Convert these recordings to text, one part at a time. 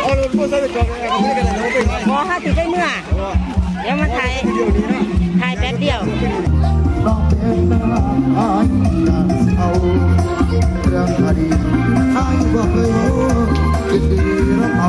เอารถมอไปห้าสิบได้เมื่อ เดี๋ยวมาถ่ายถ่ายแป๊บเดียวเราเคยคิดดีรัเอา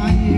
I hear.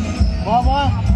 One more.